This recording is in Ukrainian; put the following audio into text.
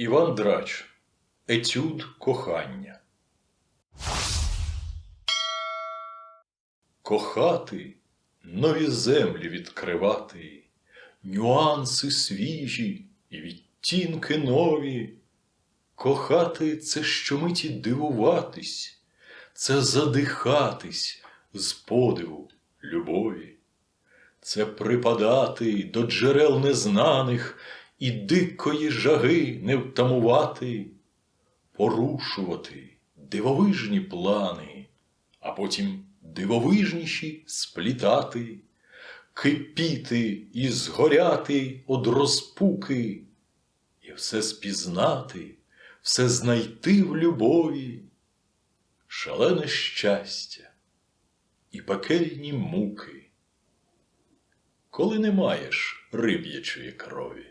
Іван Драч. Етюд кохання. Кохати, нові землі відкривати, нюанси свіжі і відтінки нові. Кохати це щомиті дивуватись, це задихатись з подиву любові, це припадати до джерел незнаних і дикої жаги не втамувати, порушувати дивовижні плани, а потім дивовижніші сплітати, кипіти і згоряти од розпуки, і все спізнати, все знайти в любові, шалене щастя і пекельні муки, коли не маєш риб'ячої крові.